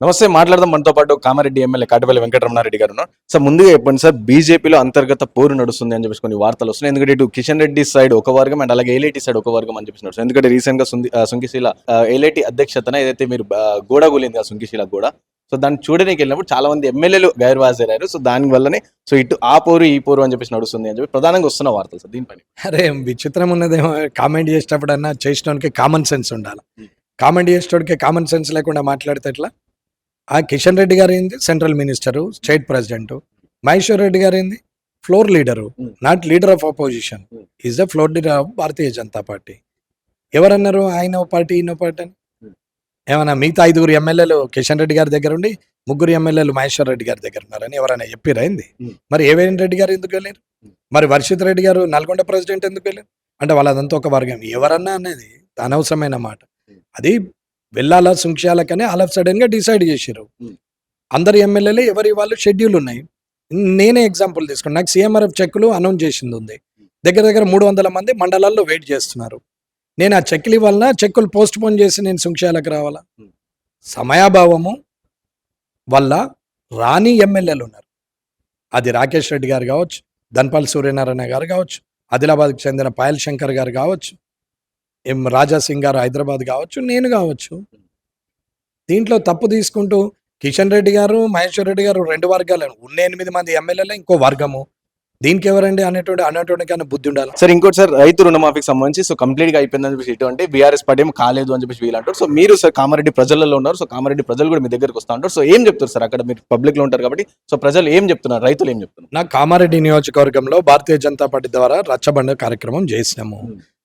నమస్తే మాట్లాడదాం మనతో పాటు కామారెడ్డి ఎమ్మెల్యే కాటిపల్లి వెంకటరమణారెడ్డి గారు ఉన్నారు సార్ ముందుగా చెప్పండి సార్ బీజేపీలో అంతర్గత పోరు నడుస్తుంది అని చెప్పేసి కొన్ని వార్తలు వస్తున్నాయి. ఎందుకంటే ఇటు కిషన్ రెడ్డి సైడ్ ఒక వర్గం అండ్ అలాగే ఏలేటి సైడ్ ఒక వర్గం అని చెప్పేసి ఎందుకంటే రీసెంట్గా సుంకిశీల ఏలేటి అధ్యక్షతన ఏదైతే మీరు గోడ కూలింది ఆ సుంకిశీల గోడ సో దాన్ని చూడడానికి వెళ్ళినప్పుడు చాలా మంది ఎమ్మెల్యేలు గైర్వాజయ్యారు సో దాని వల్లనే సో ఇటు ఆ పోరు ఈ పోరు అని చెప్పేసి నడుస్తుంది అని చెప్పి ప్రధానంగా వస్తున్న వార్తలు సార్ దీనిపైన. అరే విచిత్రం ఉన్నదేమో. కామెంట్ చేసేటప్పుడన్నా చేసేటోనికి కామన్ సెన్స్ ఉండాలి. కామెంట్ చేసేటోడికి కామన్ సెన్స్ లేకుండా మాట్లాడితే ఎట్లా? ఆ కిషన్ రెడ్డి గారు ఏంది central minister state president Maheshwar Reddy గారు ఏంది floor leader Hmm. Not leader of opposition. Is the floor leader of Bharatiya Janata party ఎవరన్నారు ఆయన పార్టీ ఈయన పార్టీ అని Hmm. ఏమన్నా మిగతా ఐదుగురు ఎమ్మెల్యేలు కిషన్ రెడ్డి గారి దగ్గర ఉండి ముగ్గురు ఎమ్మెల్యేలు మహేశ్వర్ రెడ్డి గారి దగ్గర ఉన్నారని ఎవరైనా చెప్పిరా ఏంది Hmm. మరి ఏవేన్ రెడ్డి గారు ఎందుకు వెళ్ళారు. మరి వర్షిత్ రెడ్డి గారు నల్గొండ ప్రెసిడెంట్ ఎందుకు వెళ్ళారు అంటే వాళ్ళదంతా ఒక వర్గం ఎవరన్నా అనేది అనవసరమైన మాట. అది వెళ్ళాలా సుంక్షాలకనే ఆల్ ఆఫ్ సడన్గా డిసైడ్ చేశారు. అందరు ఎమ్మెల్యేలు ఎవరి వాళ్ళు షెడ్యూల్ ఉన్నాయి. నేనే ఎగ్జాంపుల్ తీసుకున్నాను నాకు సీఎంఆర్ఎఫ్ చెక్కులు అనౌన్స్ చేసింది ఉంది. దగ్గర దగ్గర మూడు వందల మంది మండలాల్లో వెయిట్ చేస్తున్నారు. నేను ఆ చెక్కులు ఇవ్వాలన్నా చెక్కులు పోస్ట్ పోన్ చేసి నేను సుంక్షాలకు రావాలా. సమయాభావము వల్ల రాని ఎమ్మెల్యేలు ఉన్నారు. అది రాకేష్ రెడ్డి గారు కావచ్చు ధన్పాల్ సూర్యనారాయణ గారు కావచ్చు ఆదిలాబాద్కి చెందిన పాయల్ శంకర్ గారు కావచ్చు ఎం రాజా సింగ్ గారు హైదరాబాద్ కావచ్చు నేను కావచ్చు. దీంట్లో తప్పు తీసుకుంటూ కిషన్ రెడ్డి గారు మహేశ్వర్ రెడ్డి గారు రెండు వర్గాలు ఉన్న ఎనిమిది మంది ఎమ్మెల్యేలు ఇంకో వర్గము. దీనికి ఎవరండి అనేటువంటి అనేటువంటి కానీ బుద్ధి ఉండాలి. సార్ ఇంకోటి సార్ రైతు రుణమాఫీకి సంబంధించి సో కంప్లీట్గా అయిపోయిందని చెప్పేసి ఇటు అంటే బీఆర్ఎస్ పార్టీ ఏమో కాలేదు అని చెప్పేసి వీళ్ళు అంటారు సో మీరు సార్ కామారెడ్డి ప్రజలలో ఉన్నారు సో కామారెడ్డి ప్రజలు కూడా మీ దగ్గరకు వస్తూ ఉంటారు. సో ఏం చెప్తారు సార్ అక్కడ? మీరు పబ్లిక్లో ఉంటారు కాబట్టి సో ప్రజలు ఏం చెప్తున్నారు? రైతులు ఏం చెప్తున్నారు? నా కామారెడ్డి నియోజకవర్గంలో భారతీయ జనతా పార్టీ ద్వారా రచ్చబండ కార్యక్రమం చేసినాము.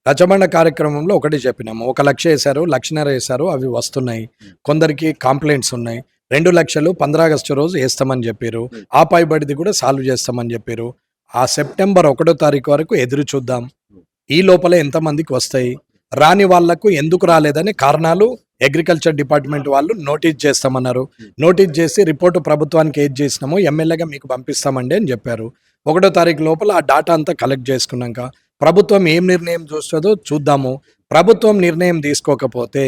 రచ్చబండ కార్యక్రమంలో ఒకటి చెప్పినాము. ఒక లక్ష వేశారు లక్షన్నర వేశారు అవి వస్తున్నాయి. కొందరికి కంప్లైంట్స్ ఉన్నాయి. రెండు లక్షలు పంద్రా ఆగస్టు రోజు వేస్తామని చెప్పారు. ఆ పైబడిది కూడా సాల్వ్ చేస్తామని చెప్పారు. ఆ సెప్టెంబర్ ఒకటో తారీఖు వరకు ఎదురు చూద్దాం. ఈ లోపల ఎంతమందికి వస్తాయి? రాని వాళ్ళకు ఎందుకు రాలేదని కారణాలు అగ్రికల్చర్ డిపార్ట్మెంట్ వాళ్ళు నోటీస్ చేస్తామన్నారు. నోటీస్ చేసి రిపోర్టు ప్రభుత్వానికి ఏది చేసినామో ఎమ్మెల్యేగా మీకు పంపిస్తామండి అని చెప్పారు. ఒకటో తారీఖు లోపల ఆ డాటా అంతా కలెక్ట్ చేసుకున్నాక ప్రభుత్వం ఏం నిర్ణయం చూస్తుందో చూద్దాము. ప్రభుత్వం నిర్ణయం తీసుకోకపోతే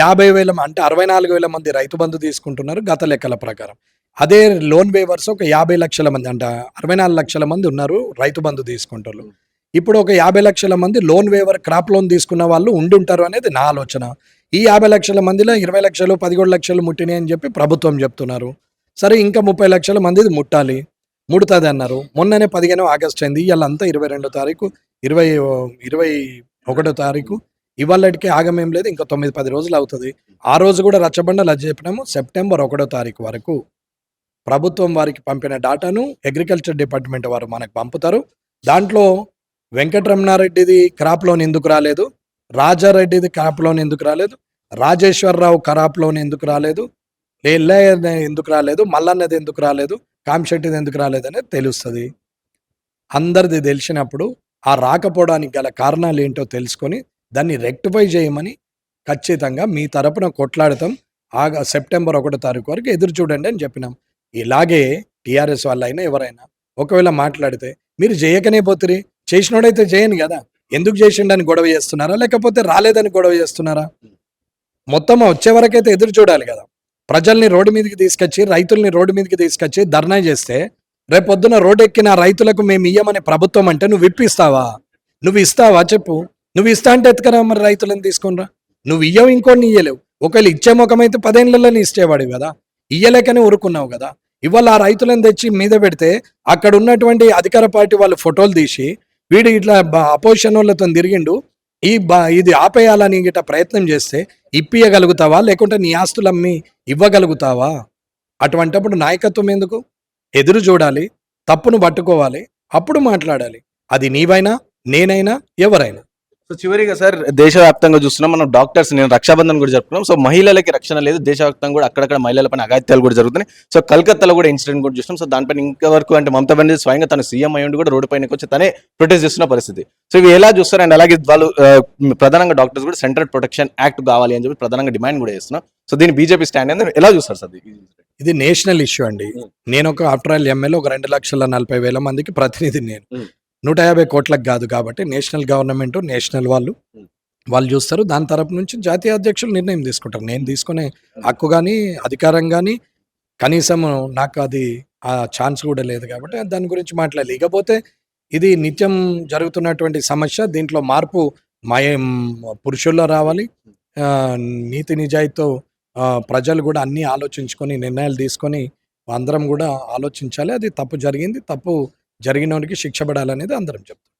యాభై వేల అంటే అరవై నాలుగు వేల మంది రైతు బంధు తీసుకుంటున్నారు గత లెక్కల ప్రకారం. అదే లోన్ వేవర్స్ ఒక యాభై లక్షల మంది అంటే అరవై నాలుగు లక్షల మంది ఉన్నారు రైతు బంధు తీసుకుంటారు ఇప్పుడు ఒక యాభై లక్షల మంది లోన్ వేవర్ క్రాప్ లోన్ తీసుకున్న వాళ్ళు ఉండుంటారు అనేది నా ఆలోచన. ఈ యాభై లక్షల మందిలో ఇరవై లక్షలు పదిహేడు లక్షలు ముట్టినాయి అని చెప్పి ప్రభుత్వం చెప్తున్నారు. సరే ఇంకా ముప్పై లక్షల మందిది ముట్టాలి. ముడుతుంది అన్నారు. మొన్ననే పదిహేను ఆగస్ట్ అయింది. ఇవాళ అంతా ఇరవై రెండో తారీఖు ఇరవై ఇరవై ఒకటో తారీఖు. ఇవాళకి ఆగమేం లేదు. ఇంకా తొమ్మిది పది రోజులు అవుతుంది. ఆ రోజు కూడా రచ్చబండలు అది చెప్పినాము. సెప్టెంబర్ ఒకటో తారీఖు వరకు ప్రభుత్వం వారికి పంపిన డాటాను అగ్రికల్చర్ డిపార్ట్మెంట్ వారు మనకు పంపుతారు. దాంట్లో వెంకటరమణారెడ్డిది క్రాప్ లోన్ ఎందుకు రాలేదు? రాజారెడ్డిది క్రాప్ లోన్ ఎందుకు రాలేదు? రాజేశ్వరరావు క్రాప్ లోన్ ఎందుకు రాలేదు? ఎల్లయ్య ఎందుకు రాలేదు? మల్లన్నది ఎందుకు రాలేదు? కామిశెట్టిది ఎందుకు రాలేదనేది తెలుస్తుంది. అందరిది తెలిసినప్పుడు ఆ రాకపోవడానికి గల కారణాలు ఏంటో తెలుసుకొని దాన్ని రెక్టిఫై చేయమని ఖచ్చితంగా మీ తరపున కొట్లాడతాం. ఆగ సెప్టెంబర్ ఒకటో తారీఖు వరకు ఎదురు చూడండి అని చెప్పినాం. ఇలాగే టీఆర్ఎస్ వాళ్ళైనా ఎవరైనా ఒకవేళ మాట్లాడితే మీరు చేయకనే పోతురి. చేసినోడైతే చేయను కదా ఎందుకు చేసిండని గొడవ చేస్తున్నారా? లేకపోతే రాలేదని గొడవ చేస్తున్నారా? మొత్తం వచ్చే వరకైతే ఎదురు చూడాలి కదా ప్రజల్ని రోడ్డు మీదకి తీసుకొచ్చి రైతుల్ని రోడ్డు మీదకి తీసుకొచ్చి ధర్నా చేస్తే రేపొద్దున రోడ్డు ఎక్కిన రైతులకు మేము ఇయ్యమని ప్రభుత్వం అంటే నువ్వు ఇప్పిస్తావా? నువ్వు ఇస్తావా చెప్పు. నువ్వు ఇస్తా అంటే ఎత్తుకరా మరి రైతులను తీసుకునిరా? నువ్వు ఇయ్యవు ఇంకోటిని ఇయ్యలేవు. ఒకవేళ ఇచ్చే ముఖమైతే పదేళ్ళలోనే ఇచ్చేవాడు కదా. ఇయ్యలేకనే ఊరుకున్నావు కదా. ఇవాళ ఆ రైతులను తెచ్చి మీద పెడితే అక్కడ ఉన్నటువంటి అధికార పార్టీ వాళ్ళు ఫోటోలు తీసి వీడు ఇట్లా అపోజిషన్ వాళ్ళతో తిరిగిండు ఈ బ- ఇది ఆపేయాలని గిట్ట ప్రయత్నం చేస్తే ఇప్పియగలుగుతావా? లేకుంటే నీ ఆస్తులు అమ్మి ఇవ్వగలుగుతావా? అటువంటప్పుడు నాయకత్వం ఎందుకు? ఎదురు చూడాలి తప్పును పట్టుకోవాలి అప్పుడు మాట్లాడాలి. అది నీవైనా నేనైనా ఎవరైనా. సో చివరిగా సార్ దేశవ్యాప్తంగా చూస్తున్నాం మనం డాక్టర్స్ నేను రక్షాబంధన్ కూడా జరుపుకున్నాం. సో మహిళలకి రక్షణ లేదు దేశవ్యాప్తంగా కూడా అక్కడక్కడ మహిళలపైన అగాత్యాలు కూడా జరుగుతున్నాయి. సో కలకత్తాలో కూడా ఇన్సిడెంట్ కూడా చూస్తున్నాం. సో దానిపైన ఇంకా వరకు అంటే మమతా బెనర్జీ స్వయంగా తన సీఎం అయ్యి కూడా రోడ్డు పైనకి వచ్చి తనే ప్రొటెస్ట్ చేస్తున్న పరిస్థితి. సో ఇవి ఎలా చూస్తారు అండ్ అలాగే వాళ్ళు ప్రధానంగా డాక్టర్స్ కూడా సెంట్రల్ ప్రొటెక్షన్ యాక్ట్ కావాలి అని చెప్పి ప్రధానంగా డిమాండ్ కూడా చేస్తున్నాం సో దీని బీజేపీ స్టాండ్ అనేది ఎలా చూస్తారు సార్? ఇది? ఇది నేషనల్ ఇష్యూ అండి. Hmm. నేను ఒక ఆఫ్టర్ ఆల్ ఎమ్మెల్యే ఒక రెండు లక్షల నలభై వేల మందికి ప్రతినిధి నేను. Hmm. నూట యాభై కోట్లకు కాదు కాబట్టి నేషనల్ గవర్నమెంట్ నేషనల్ వాళ్ళు Hmm. వాళ్ళు చూస్తారు. దాని తరపు నుంచి జాతీయ అధ్యక్షులు నిర్ణయం తీసుకుంటారు. నేను తీసుకునే హక్కు కానీ అధికారం కానీ కనీసం నాకు అది ఆ ఛాన్స్ కూడా లేదు కాబట్టి దాని గురించి మాట్లాడాలి. ఇకపోతే ఇది నిత్యం జరుగుతున్నటువంటి సమస్య. దీంట్లో మార్పు మయం పురుషుల్లో రావాలి. నీతి నిజాయితీతో ప్రజలు కూడా అన్నీ ఆలోచించుకొని నిర్ణయాలు తీసుకొని అందరం కూడా ఆలోచించాలి. అది తప్పు జరిగింది. తప్పు జరిగినోనికి శిక్ష పడాలనేది అందరం చెప్తాం.